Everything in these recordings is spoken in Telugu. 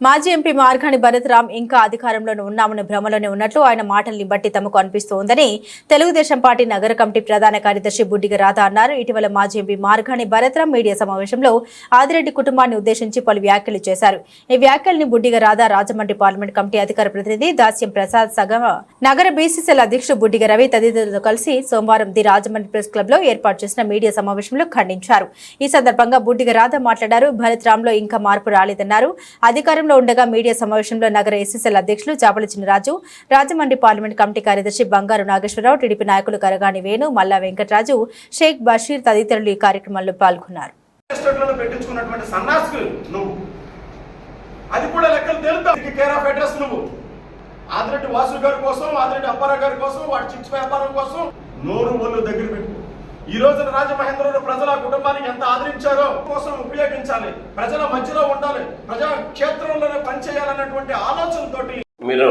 మాజీ ఎంపీ మార్గాని భరత్రామ్ ఇంకా అధికారంలోనే ఉన్నామని భ్రమలోనే ఉన్నట్లు ఆయన మాటల్ని బట్టి తమకు అనిపిస్తోందని తెలుగుదేశం పార్టీ నగర కమిటీ ప్రధాన కార్యదర్శి బుడ్డిగ రాధ అన్నారు. ఇటీవల మాజీ ఎంపీ మార్గాని భరత్రామ్ మీడియా సమావేశంలో ఆదిరెడ్డి కుటుంబాన్ని ఉద్దేశించి పలు వ్యాఖ్యలు చేశారు. ఈ వ్యాఖ్యల్ని బుడ్డిగ రాధ రాజమండ్రి పార్లమెంట్ కమిటీ అధికార ప్రతినిధి దాస్యం ప్రసాద్ సగ నగర బీసీసీల అధ్యక్షుడు బుడ్డిగ రవి తదితరులతో కలిసి సోమవారం ది రాజమండ్రి ప్రెస్ క్లబ్లో ఏర్పాటు చేసిన మీడియా సమావేశంలో ఖండించారు. ఈ సందర్భంగా బుడ్డిగ రాధ మాట్లాడారు. భరత్రామ్లో ఇంకా మార్పు రాలేదన్నారు. అధికారం అధికారంలో ఉండగా మీడియా సమావేశంలో నగర ఎస్ఎస్ఎల్ అధ్యక్షులు చాపల రాజు రాజమండ్రి పార్లమెంట్ కమిటీ కార్యదర్శి బంగారు నాగేశ్వరరావు టీడీపీ నాయకులు కరగాని వేణు మల్లా వెంకటరాజు షేక్ బషీర్ తదితరులు ఈ కార్యక్రమంలో పాల్గొన్నారు. పెట్టించుకున్నటువంటి సన్నాసులు నువ్వు. అది కూడా లెక్కలు కేర్ ఆఫ్ అడ్రస్ నువ్వు. ఆదిరెడ్డి వాసు గారి కోసం ఆదిరెడ్డి అప్పారావు గారి కోసం వాడి చిప్స్ వ్యాపారం కోసం నోరు ఒళ్ళు దగ్గర పెట్టుకో. ఈ రోజున రాజమహేంద్రుడు ప్రజల కుటుంబానికి ఎంత ఆదరించారో కోసం ఉపయోగించాలి. ప్రజల మధ్యలో ఉండాలి. ప్రజా క్షేత్రంలోనే పనిచేయాలన్నటువంటి ఆలోచనతోటి మీరు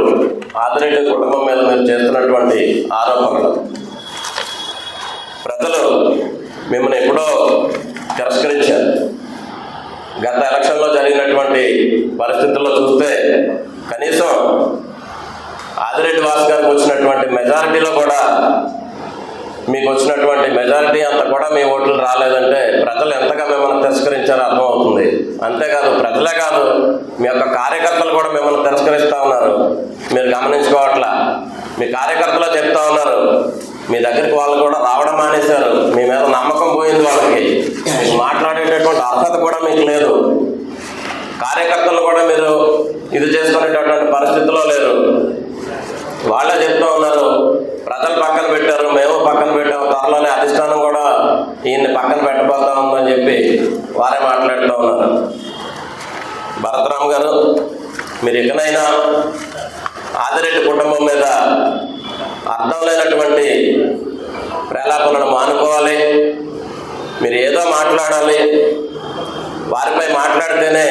ఆదిరెడ్డి కుటుంబం మీద మీరు చేస్తున్నటువంటి ఆరోపణలు. ప్రజలు మిమ్మల్ని ఎప్పుడో తిరస్కరించారు. గత ఎలక్షన్లో జరిగినటువంటి పరిస్థితుల్లో చూస్తే కనీసం ఆదిరెడ్డి వాస్ గారికి వచ్చినటువంటి మెజారిటీలో కూడా మీకు వచ్చినటువంటి మెజారిటీ అంతా కూడా మీ ఓట్లు రాలేదంటే ప్రజలు ఎంతగా మిమ్మల్ని తిరస్కరించారో అర్థమవుతుంది. అంతేకాదు ప్రజలే కాదు మీ యొక్క కార్యకర్తలు కూడా మిమ్మల్ని తిరస్కరిస్తూ ఉన్నారు. మీరు గమనించుకోవట్లా. మీ కార్యకర్తలు చెప్తా ఉన్నారు. మీ దగ్గరికి వాళ్ళు కూడా రావడం మానేశారు. మీ మీద నమ్మకం పోయింది వాళ్ళకి. మీకు మాట్లాడేటటువంటి అర్హత కూడా మీకు లేదు. కార్యకర్తలు కూడా మీరు ఇది చేసుకునేటటువంటి పరిస్థితిలో లేరు. వాళ్ళే చెప్తూ ఉన్నారు. ప్రజలు పక్కన పెట్టారు మేము పక్కన పెట్టాము త్వరలోనే అధిష్టానం కూడా ఈయన్ని పక్కన పెట్టబోతా ఉందని చెప్పి వారే మాట్లాడుతూ ఉన్నారు. భరతరామ్ గారు మీరు ఇకనైనా ఆదిరెడ్డి కుటుంబం మీద అర్థం లేనటువంటి ప్రలాపనను మానుకోవాలి మీరు ఏదో మాట్లాడాలి వారిపై మాట్లాడితేనే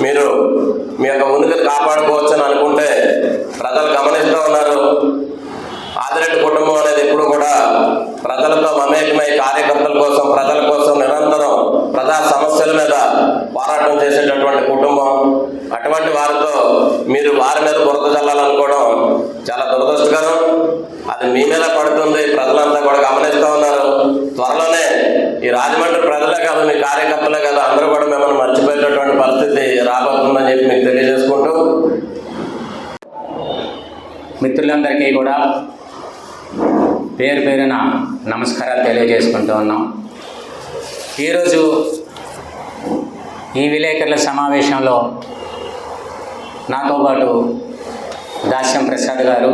మీరు మీ యొక్క ఉనికిని కాపాడుకోవచ్చు అని అనుకుంటే ప్రజలు గమనిస్తూ ఉన్నారు. ఆదిరెడ్డి కుటుంబం అనేది ఎప్పుడు కూడా ప్రజలతో మమేకమై కార్యకర్తల కోసం ప్రజల కోసం నిరంతరం ప్రజా సమస్యల మీద పోరాటం చేసేటటువంటి కుటుంబం. అటువంటి వారితో మీరు వారి మీద బురద చల్లాలనుకోవడం చాలా దురదృష్టకరం. అది మీ మీద పడుతుంది ప్రజలంతా కూడా గమనిస్తూ ఉన్నారు. త్వరలోనే ఈ రాజమండ్రి ప్రజలే కాదు మీ కార్యకర్తలే కాదు అందరూ కూడా మిమ్మల్ని మర్చిపోయేటటువంటి పరిస్థితి రాబోతుందని చెప్పి మీకు తెలియజేసుకుంటూ. మిత్రులందరికీ కూడా పేరు పేరున నమస్కారాలు తెలియజేసుకుంటూ ఉన్నాం. ఈరోజు ఈ విలేకరుల సమావేశంలో నాతో పాటు దాస్యం ప్రసాద్ గారు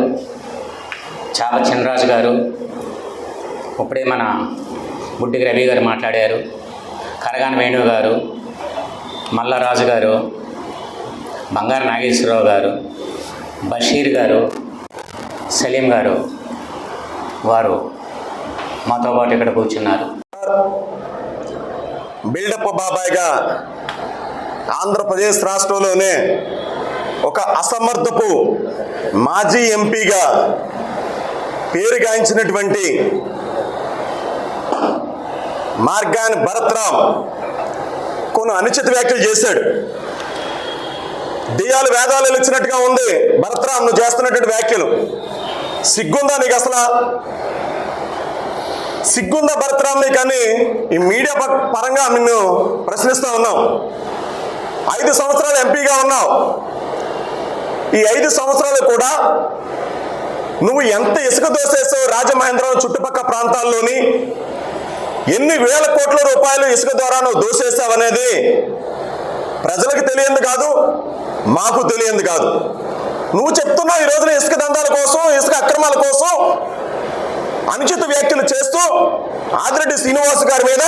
చాప చినరాజు గారు ఇప్పుడే మన బుడ్డికి రవి గారు మాట్లాడారు కరగాన వేణు గారు మల్లరాజు గారు బంగారు నాగేశ్వరరావు గారు బషీర్ గారు సలీం గారు వారు మాతో పాటు ఇక్కడ కూర్చున్నారు. బిల్డప్ బాబాయ్గా ఆంధ్రప్రదేశ్ రాష్ట్రంలోనే ఒక అసమర్థపు మాజీ ఎంపీగా పేరుగాంచినటువంటి మార్గాన్ భరత్రామ్ కొన్ని అనుచిత వ్యాఖ్యలు చేశాడు. దెయ్యాలు వేదాలు ఇచ్చినట్టుగా ఉంది. భరత్రామ్ నువ్వు చేస్తున్నటువంటి వ్యాఖ్యలు. సిగ్గుందా నీకు అసలు? సిగ్గుందా భరతరామ్ని కానీ ఈ మీడియా ప- పరంగా నిన్ను ప్రశ్నిస్తూ ఉన్నాం ఐదు సంవత్సరాలు ఎంపీగా ఉన్నావు. ఈ ఐదు సంవత్సరాలు కూడా నువ్వు ఎంత ఇసుక దోసేస్తావు రాజమహేంద్రవరం చుట్టుపక్కల ప్రాంతాల్లోని? ఎన్ని వేల కోట్ల రూపాయలు ఇసుక ద్వారా నువ్వు దోసేస్తావు అనేది ప్రజలకు తెలియంది కాదు మాకు తెలియంది కాదు. నువ్వు చెప్తున్నావు ఈ రోజున ఇసుక దందాల కోసం ఇసుక అక్రమాల కోసం అనుచిత వ్యాఖ్యలు చేస్తూ ఆదిరెడ్డి శ్రీనివాస్ గారి మీద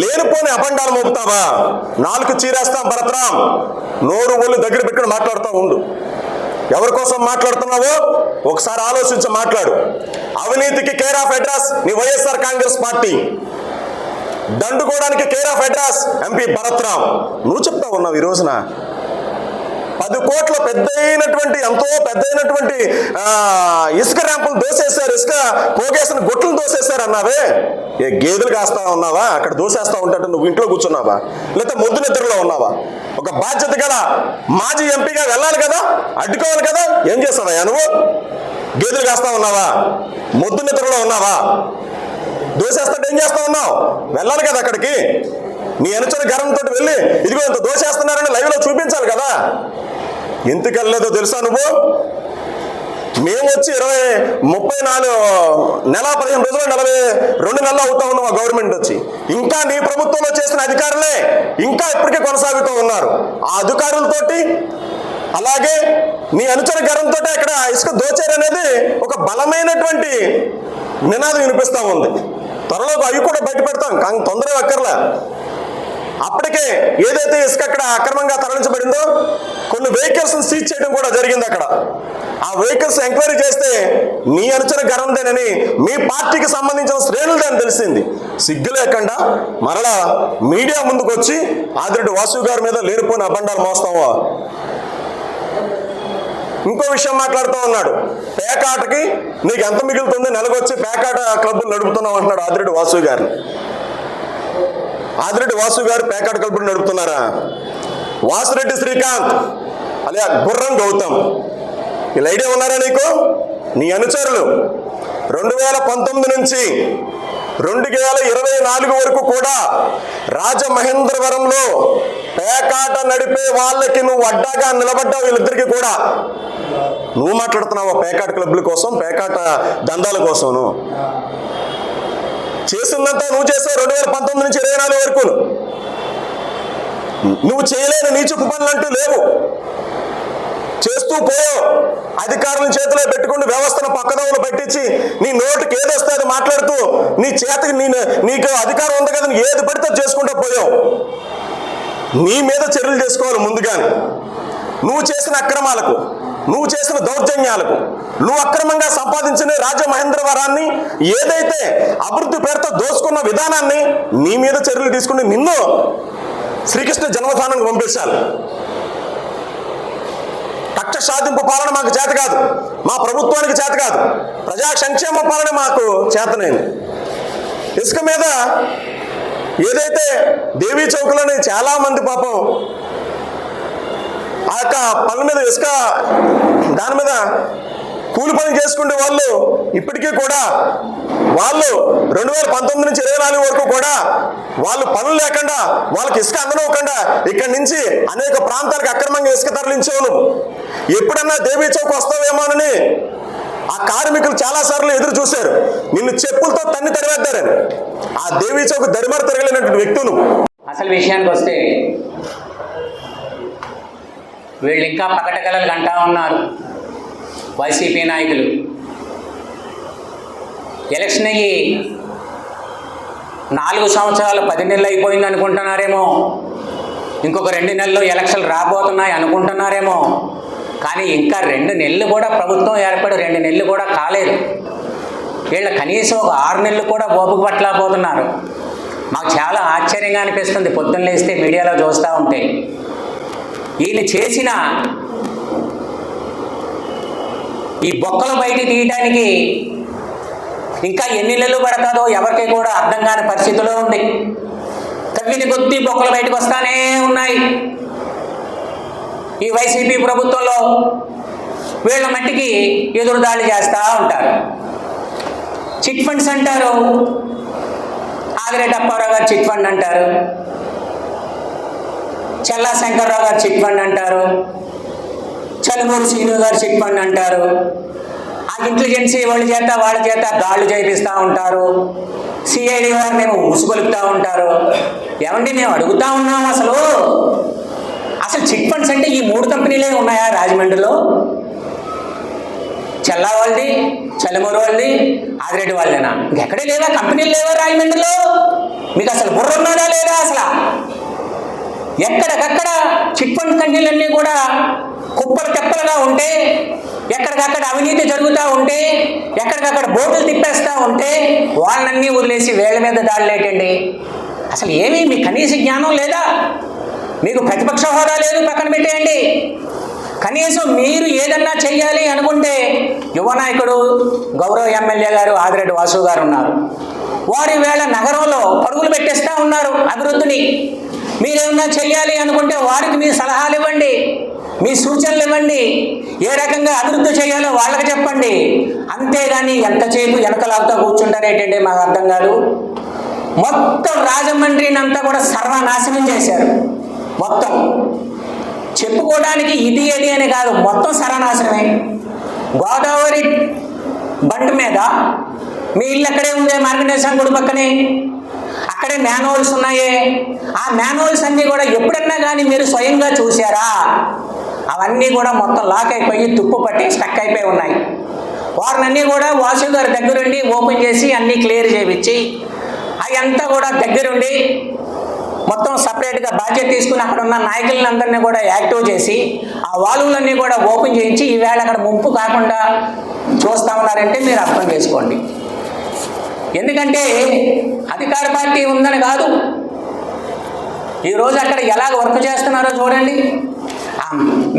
లేనిపోని అపండాలు మోపుతావా? నాలుగు చీరేస్తాం భరతరాం నోరు ఒళ్ళు దగ్గర పెట్టుకుని మాట్లాడుతూ ఉండు. ఎవరి కోసం మాట్లాడుతున్నావో ఒకసారి ఆలోచించి మాట్లాడు. అవినీతికి కేర్ ఆఫ్ అడ్రస్ నీ Y S R Congress party. దండుకోవడానికి care of address MP Bharatram. నువ్వు చెప్తా ఉన్నావు ఈ రోజున. పది కోట్ల పెద్దైనటువంటి ఎంతో పెద్దైనటువంటి ఇసుక ర్యాంపులు దోసేశారు. ఇసుక పోగేసిన గొట్లు దోసేశారు అన్నావే? ఏ గేదెలు కాస్తా ఉన్నావా? అక్కడ దోసేస్తా ఉంటాడు నువ్వు ఇంట్లో కూర్చున్నావా? లేకపోతే మొద్దు నిద్రలో ఉన్నావా? ఒక బాధ్యత గల మాజీ ఎంపీగా వెళ్ళాలి కదా? అడ్డుకోవాలి కదా? ఏం చేస్తావా నువ్వు? గేదెలు కాస్తా ఉన్నావా? మొద్దు నిద్రలో ఉన్నావా? దోసేస్తాడు ఏం చేస్తా ఉన్నావు? వెళ్ళాలి కదా అక్కడికి. నీ అనుచర గర్వంతో వెళ్ళి ఇదిగో ఇంత దోషేస్తున్నారని లైవ్లో చూపించాలి కదా? ఎందుకు వెళ్ళలేదో తెలుసా నువ్వు? మేము వచ్చి ఇరవై ముప్పై నాలుగు నెల పదిహేను రోజులు నలభై రెండు నెలలు అవుతా ఉన్నాం ఆ గవర్నమెంట్ వచ్చి. ఇంకా నీ ప్రభుత్వంలో చేసిన అధికారులే ఇంకా ఇప్పటికే కొనసాగుతూ ఉన్నారు. ఆ అధికారులతోటి అలాగే నీ అనుచర గర్వంతో అక్కడ ఇసుక దోచారనేది ఒక బలమైనటువంటి నినాదం వినిపిస్తా ఉంది. త్వరలో అవి కూడా బయట పెడతాం కానీ తొందరగా అక్కర్లా. అప్పటికే ఏదైతే ఇసుక అక్కడ అక్రమంగా తరలించబడిందో కొన్ని వెహికల్స్ సీజ్ చేయడం కూడా జరిగింది అక్కడ. ఆ వెహికల్స్ ఎంక్వైరీ చేస్తే మీ అనుచర గరందేనని మీ పార్టీకి సంబంధించిన శ్రేణులదని తెలిసింది. సిగ్గు లేకుండా మరలా మీడియా ముందుకు వచ్చి ఆదిరెడ్డి వాసు గారి మీద లేనిపోయిన అబండాలు మోస్తావా? ఇంకో విషయం మాట్లాడుతూ ఉన్నాడు. పేకాటకి నీకు ఎంత మిగులుతుంది? నెలకొచ్చి పేకాట క్లబ్బులు నడుపుతున్నావు అంటున్నాడు ఆదిరెడ్డి వాసు గారిని ఆదిరెడ్డి వాసు గారు పేకాట క్లబ్బులు నడుపుతున్నారా? వాసురెడ్డి శ్రీకాంత్ అలా గుర్రం గౌతమ్. వీళ్ళ ఐడియా ఉన్నారా నీకు? నీ అనుచరులు. రెండు వేల పంతొమ్మిది నుంచి రెండు వేల ఇరవై నాలుగు వరకు కూడా రాజమహేంద్రవరంలో పేకాట నడిపే వాళ్ళకి నువ్వు అడ్డాగా నిలబడ్డావు వీళ్ళిద్దరికి కూడా. నువ్వు మాట్లాడుతున్నావా పేకాట క్లబ్ల కోసం పేకాట దందాల కోసము చేసిందంతా నువ్వు చేసావు రెండు వేల పంతొమ్మిది నుంచి ఇరవై నాలుగు వరకు. నువ్వు చేయలేని నీచుకు పనులు లేవు. చేస్తూ పోయావు. అధికారుల చేతిలో పెట్టుకుని వ్యవస్థను పక్కదోవలు పట్టించి నీ నోటికి ఏదొస్తే అది మాట్లాడుతూ నీ చేతికి నీ నీకు అధికారం ఉంది కదా ఏది పడితే చేసుకుంటూ పోయావు. నీ మీద చర్యలు చేసుకోవాలి ముందుగానే. నువ్వు చేసిన అక్రమాలకు నువ్వు చేసిన దౌర్జన్యాలకు నువ్వు అక్రమంగా సంపాదించిన రాజమహేంద్రవరాన్ని ఏదైతే అభివృద్ధి పేరుతో దోసుకున్న విధానాన్ని నీ మీద చర్యలు తీసుకుని నిన్ను శ్రీకృష్ణ జన్మస్థానానికి పంపించాలి కక్ష సాధింపు పాలన మాకు చేత కాదు. మా ప్రభుత్వానికి చేత కాదు. ప్రజా సంక్షేమ పాలన మాకు చేతనైంది. ఇసుక మీద ఏదైతే దేవీ చౌకలోని చాలా మంది పాపం ఆ యొక్క పనుల మీద ఇసుక దాని మీద కూలి పని చేసుకునే వాళ్ళు ఇప్పటికీ కూడా వాళ్ళు రెండు వేల పంతొమ్మిది నుంచి ఇరవై నాలుగు వరకు కూడా వాళ్ళు పనులు లేకుండా వాళ్ళకి ఇసుక అందనివ్వకుండా ఇక్కడి నుంచి అనేక ప్రాంతాలకు అక్రమంగా ఇసుక తరలించేవాళ్ళు. ఎప్పుడన్నా దేవీ చౌక్ వస్తావేమోనని ఆ కార్మికులు చాలా సార్లు ఎదురు చూశారు. నిన్ను చెప్పులతో తన్ని తరివేద్దారని. ఆ దేవీ చౌక్ దరిమర తిరగలేనటువంటి వ్యక్తులు అసలు విషయానికి వస్తే వీళ్ళు ఇంకా పకటకలలు అంటా ఉన్నారు. వైసీపీ నాయకులు. ఎలక్షన్ అయ్యి నాలుగు సంవత్సరాలు పది నెలలు అయిపోయింది అనుకుంటున్నారేమో. ఇంకొక రెండు నెలల్లో ఎలక్షన్లు రాబోతున్నాయి అనుకుంటున్నారేమో. కానీ ఇంకా రెండు నెలలు కూడా ప్రభుత్వం ఏర్పడి రెండు నెలలు కూడా కాలేదు. వీళ్ళ కనీసం ఒక ఆరు నెలలు కూడా ఓపిక పట్టలేకపోతున్నారు. మాకు చాలా ఆశ్చర్యంగా అనిపిస్తుంది పొద్దున్న లేస్తే మీడియాలో చూస్తూ ఉంటే. ఈయన చేసిన ఈ బొక్కలు బయట తీయడానికి ఇంకా ఎన్ని నెలలు పడతాదో ఎవరికి కూడా అర్థం కాని పరిస్థితిలో ఉంది. తవ్విని కొద్ది బొక్కలు బయటకు వస్తానే ఉన్నాయి. ఈ వైసీపీ ప్రభుత్వంలో వీళ్ళ మట్టికి ఎదురుదాడి చేస్తూ ఉంటారు. చిట్ ఫండ్స్ అంటారు. ఆదిరెడ్డి అప్పారావు గారు చిట్ ఫండ్ అంటారు. చల్లా శంకర్రావు గారు చిట్ ఫండ్ అంటారు. చలుమూరు శ్రీను గారు చిట్ ఫండ్ అంటారు. ఆ ఇంటెలిజెన్సీ వాళ్ళ చేత వాళ్ళ చేత గాళ్ళు చేపిస్తూ ఉంటారు. సిఐడి వారు మేము ఉసుగొలుపుతూ ఉంటారు. ఏమండి మేము అడుగుతా ఉన్నాం అసలు. అసలు చిట్ ఫండ్స్ అంటే ఈ మూడు కంపెనీలే ఉన్నాయా రాజమండ్రిలో? చెల్లా వాళ్ళది చల్లమూరు వాళ్ళది ఆదిరెడ్డి వాళ్ళేనా ఇంకెక్కడే లేవా? కంపెనీలు లేవా రాజమండ్రిలో? మీకు అసలు బుర్ర ఉన్నదా లేదా అసలు? ఎక్కడికక్కడ చిట్ ఫండ్ కంపెనీలన్నీ కూడా కుప్పలు తెప్పలుగా ఉంటే ఎక్కడికక్కడ అవినీతి జరుగుతూ ఉంటే ఎక్కడికక్కడ బోర్డులు తిప్పేస్తూ ఉంటే వాళ్ళన్నీ వదిలేసి వేళ్ళ మీద దాడులేటండి అసలు ఏమీ మీ కనీస జ్ఞానం లేదా? మీకు ప్రతిపక్ష హోదా లేదు పక్కన పెట్టేయండి. కనీసం మీరు ఏదన్నా చెయ్యాలి అనుకుంటే యువ నాయకుడు గౌరవ ఎమ్మెల్యే గారు ఆదిరెడ్డి వాసు గారు ఉన్నారు. వారు వేళ నగరంలో పరుగులు పెట్టేస్తూ ఉన్నారు అభివృద్ధిని. మీరేమన్నా చెయ్యాలి అనుకుంటే వారికి మీ సలహాలు ఇవ్వండి మీ సూచనలు ఇవ్వండి ఏ రకంగా అభివృద్ధి చేయాలో వాళ్ళకి చెప్పండి. అంతేగాని ఎంతసేపు వెనకలాగుతా కూర్చుంటారేటండి మాకు అర్థం కాదు. మొత్తం రాజమండ్రిని అంతా కూడా సర్వనాశనం చేశారు. మొత్తం. చెప్పుకోవడానికి ఇది అది అని కాదు మొత్తం సర్వనాశనమే. గోదావరి బండ్ మీద మీ ఇల్లు అక్కడే ఉందే మార్గనేశం గుడి పక్కనే. అక్కడే మ్యానువల్స్ ఉన్నాయే. ఆ మ్యానువల్స్ అన్నీ కూడా ఎప్పుడన్నా కానీ మీరు స్వయంగా చూసారా అవన్నీ కూడా మొత్తం లాక్ అయిపోయి తుప్పు పట్టి స్టక్ అయిపోయి ఉన్నాయి. వారినన్నీ కూడా వాసు గారి దగ్గరుండి ఓపెన్ చేసి అన్నీ క్లియర్ చేయించి అవి అంతా కూడా దగ్గరుండి మొత్తం సపరేట్గా బాధ్యత తీసుకుని అక్కడ ఉన్న నాయకులందరినీ కూడా యాక్టివ్ చేసి ఆ వాల్వులన్నీ కూడా ఓపెన్ చేయించి ఈవేళ అక్కడ ముంపు కాకుండా చూస్తా ఉన్నారంటే మీరు అర్థం చేసుకోండి. ఎందుకంటే అధికార పార్టీ ఉందని కాదు. ఈరోజు అక్కడ ఎలా వర్క్ చేస్తున్నారో చూడండి. ఆ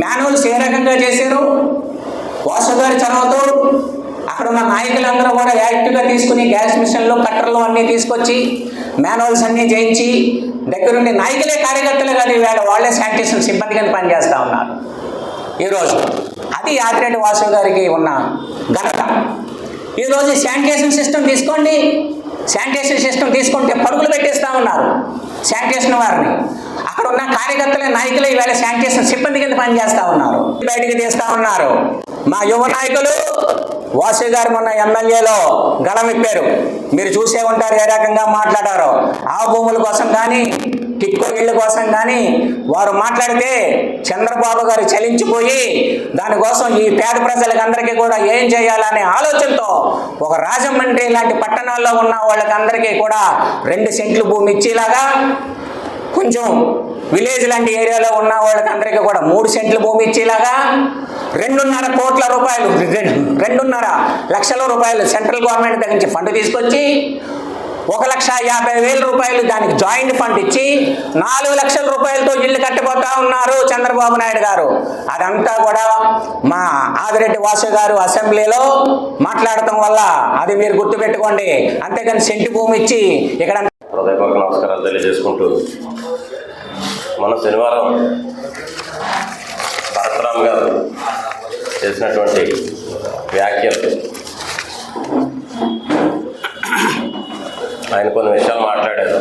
మాన్యువల్స్ ఏ రకంగా చేశారు. వాసుగారి చొరవతో అక్కడ ఉన్న నాయకులందరూ కూడా యాక్టివ్గా తీసుకుని గ్యాస్ మిషన్లు కట్టర్లు అన్నీ తీసుకొచ్చి మాన్యువల్స్ అన్నీ చేయించి దగ్గరుండి నాయకులే కార్యకర్తలు కాదు వేళ వాళ్ళే శానిటేషన్ సిబ్బంది పనిచేస్తూ ఉన్నారు. ఈరోజు అది యాత్రేటి వాసు గారికి ఉన్న ఘనత. ఈరోజు శానిటేషన్ సిస్టమ్ తీసుకోండి. శానిటేషన్ సిస్టమ్ తీసుకుంటే పరుగులు పెట్టేస్తా ఉన్నారు శానిటేషన్ వారిని. అక్కడ ఉన్న కార్యకర్తలే నాయకులు ఈవేళ శానిటేషన్ సిబ్బంది కింద పనిచేస్తా ఉన్నారు. బయటికి తీస్తా ఉన్నారు. మా యువ నాయకులు వాసు గారు మొన్న ఎమ్మెల్యేలో గళమిప్పారు మీరు చూసే ఉంటారు ఏ రకంగా మాట్లాడారో. ఆ భూముల కోసం కానీ టిక్కో ఇళ్ళ కోసం కానీ వారు మాట్లాడితే చంద్రబాబు గారు చలించిపోయి దానికోసం ఈ పేద ప్రజలకందరికీ కూడా ఏం చేయాలనే ఆలోచనతో ఒక రాజమండ్రి లాంటి పట్టణాల్లో ఉన్న వాళ్ళకందరికీ కూడా రెండు సెంట్లు భూమి ఇచ్చేలాగా కొంచెం విలేజ్ లాంటి ఏరియాలో ఉన్న వాళ్ళకందరికీ కూడా మూడు సెంట్లు భూమి ఇచ్చేలాగా రెండున్నర కోట్ల రూపాయలు రెండున్నర లక్షల రూపాయలు సెంట్రల్ గవర్నమెంట్ దగ్గర నుంచి ఫండ్ తీసుకొచ్చి ఒక లక్ష యాభై వేల రూపాయలు దానికి జాయింట్ ఫండ్ ఇచ్చి నాలుగు లక్షల రూపాయలతో ఇల్లు కట్టిపోతా ఉన్నారు చంద్రబాబు నాయుడు గారు. అదంతా కూడా మా ఆదిరెడ్డి వాసు గారు అసెంబ్లీలో మాట్లాడటం వల్ల అది మీరు గుర్తుపెట్టుకోండి. అంతేకాని సెంటు భూమి ఇచ్చి ఇక్కడ హృదయపూర్వక నమస్కారాలు తెలియజేసుకుంటూ మన శనివారం భరతరామ్ గారు చేసినటువంటి వ్యాఖ్యలు ఆయన కొన్ని విషయాలు మాట్లాడారు.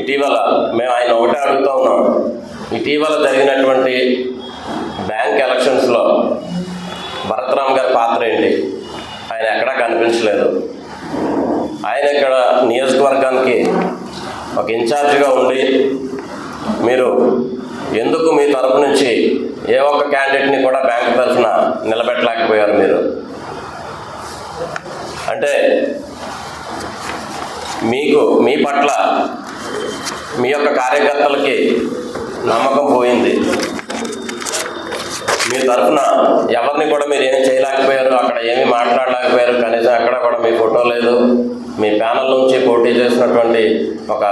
ఇటీవల మేము ఆయన ఒకటే అడుగుతా ఉన్నాం. ఇటీవల జరిగినటువంటి బ్యాంక్ ఎలక్షన్స్లో భరతరామ్ గారి పాత్ర ఏంటి ఆయన ఎక్కడా కనిపించలేదు ఆయన ఇక్కడ నియోజకవర్గానికి ఒక ఇన్ఛార్జిగా ఉండి మీరు ఎందుకు మీ తరపు నుంచి ఏ ఒక్క క్యాండిడేట్ని కూడా బ్యాంక్ తరఫున నిలబెట్టలేకపోయారు మీరు? అంటే మీకు మీ పట్ల మీ యొక్క కార్యకర్తలకి నమ్మకం పోయింది. మీ తరఫున ఎవరిని కూడా మీరు ఏం చేయలేకపోయారు? అక్కడ ఏమీ మాట్లాడలేకపోయారు? కనీసం అక్కడ కూడా మీ ఫోటో లేదు. మీ ప్యానల్ నుంచి పోటీ చేసినటువంటి ఒక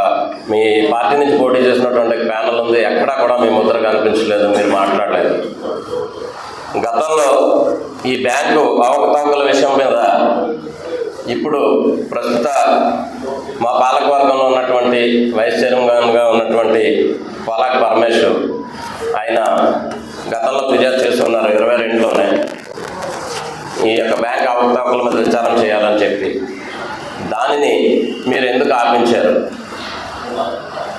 మీ పార్టీ నుంచి పోటీ చేసినటువంటి ప్యానల్ ఉంది ఎక్కడా కూడా మీ ముద్ర కనిపించలేదు మీరు మాట్లాడలేదు. గతంలో ఈ బ్యాంకు అవకతవకల విషయం మీద ఇప్పుడు ప్రస్తుత మా పాలకవర్గంలో ఉన్నటువంటి వైస్ చైర్మన్గా ఉన్నటువంటి పలాక్ పరమేశ్వర్ ఆయన గతంలో ఫిర్యాదు చేస్తున్నారు ఇరవై రెండులోనే. ఈ యొక్క బ్యాంక్ అవకతవకల మీద విచారం చేయాలని చెప్పి. దానిని మీరు ఎందుకు ఆపించారు?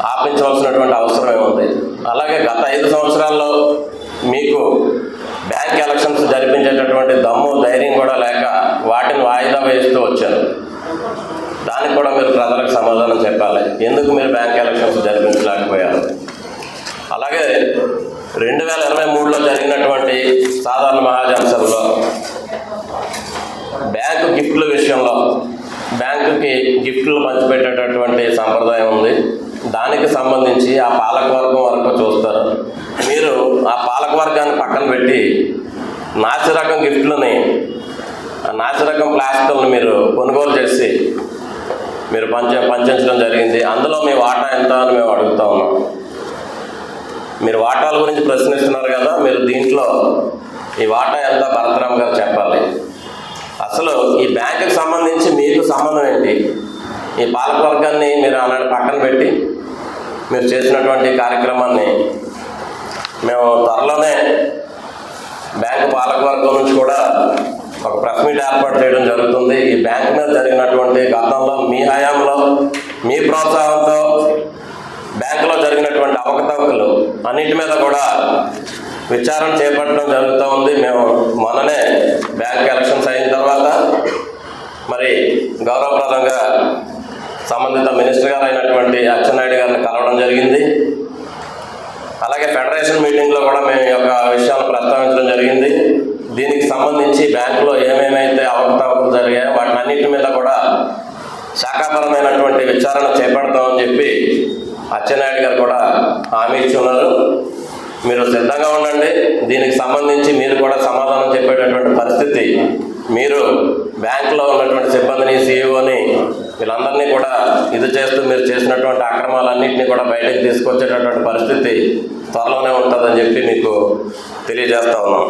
ఆపించవలసినటువంటి అవసరం ఏముంది? అలాగే గత ఐదు సంవత్సరాల్లో మీకు బ్యాంక్ ఎలక్షన్స్ జరిపించేటటువంటి దమ్ము ధైర్యం కూడా లేక వాటిని వాయిదా వేస్తూ వచ్చారు. దానికి కూడా మీరు ప్రజలకు సమాధానం చెప్పాలి. ఎందుకు మీరు బ్యాంక్ ఎలక్షన్స్ జరిపించలేకపోయారు? అలాగే రెండు వేల ఇరవై మూడులో జరిగినటువంటి సాధారణ మహాజనసభలో బ్యాంకు గిఫ్ట్ల విషయంలో బ్యాంకుకి గిఫ్ట్లు పంచిపెట్టేటటువంటి సంప్రదాయం ఉంది. దానికి సంబంధించి ఆ పాలకవర్గం వరకు చూస్తారు. మీరు ఆ పాలకవర్గాన్ని పక్కన పెట్టి నాసిరకం గిఫ్ట్లని ఆ నాసిరకం ప్లాస్టిక్లను మీరు కొనుగోలు చేసి మీరు పంచ పంచడం జరిగింది. అందులో మీ వాటా ఎంత అని మేము అడుగుతా ఉన్నాం. మీరు వాటాల గురించి ప్రశ్నిస్తున్నారు కదా మీరు దీంట్లో ఈ వాటా ఎంత భరతరామ్ గారు చెప్పాలి. అసలు ఈ బ్యాంకుకి సంబంధించి మీకు సంబంధం ఏంటి? ఈ పాలకవర్గాన్ని మీరు అలాంటి పక్కన పెట్టి మీరు చేసినటువంటి కార్యక్రమాన్ని మేము త్వరలోనే బ్యాంకు పాలకవర్గం నుంచి కూడా ఒక ప్రెస్ మీట్ ఏర్పాటు చేయడం జరుగుతుంది. ఈ బ్యాంకు మీద జరిగినటువంటి గతంలో మీ హయాంలో మీ ప్రోత్సాహంతో బ్యాంకులో జరిగినటువంటి అవకతవకలు అన్నిటి మీద కూడా విచారణ చేపట్టడం జరుగుతూ ఉంది. మేము మొన్ననే బ్యాంక్ ఎలక్షన్స్ అయిన తర్వాత మరి గౌరవప్రదంగా సంబంధిత మినిస్టర్ గారు అయినటువంటి అచ్చెన్నాయుడు గారిని కలవడం జరిగింది. అలాగే ఫెడరేషన్ మీటింగ్లో కూడా మేము ఈ యొక్క విషయాలు ప్రస్తావించడం జరిగింది. దీనికి సంబంధించి బ్యాంకులో ఏమేమైతే అవకతవకలు జరిగాయో వాటిని అన్నింటి మీద కూడా శాఖాపరమైనటువంటి విచారణ చేపడతామని చెప్పి అచ్చెన్నాయుడు గారు కూడా హామీ ఇచ్చి ఉన్నారు. మీరు సిద్ధంగా ఉండండి. దీనికి సంబంధించి మీరు కూడా సమాధానం చెప్పేటటువంటి పరిస్థితి. మీరు బ్యాంకులో ఉన్నటువంటి సిబ్బందిని సీఈఓని వీళ్ళందరినీ కూడా ఇది చేస్తూ మీరు చేసినటువంటి అక్రమాలన్నింటినీ కూడా బయటకు తీసుకొచ్చేటటువంటి పరిస్థితి త్వరలోనే ఉంటుందని చెప్పి మీకు తెలియజేస్తా ఉన్నాం.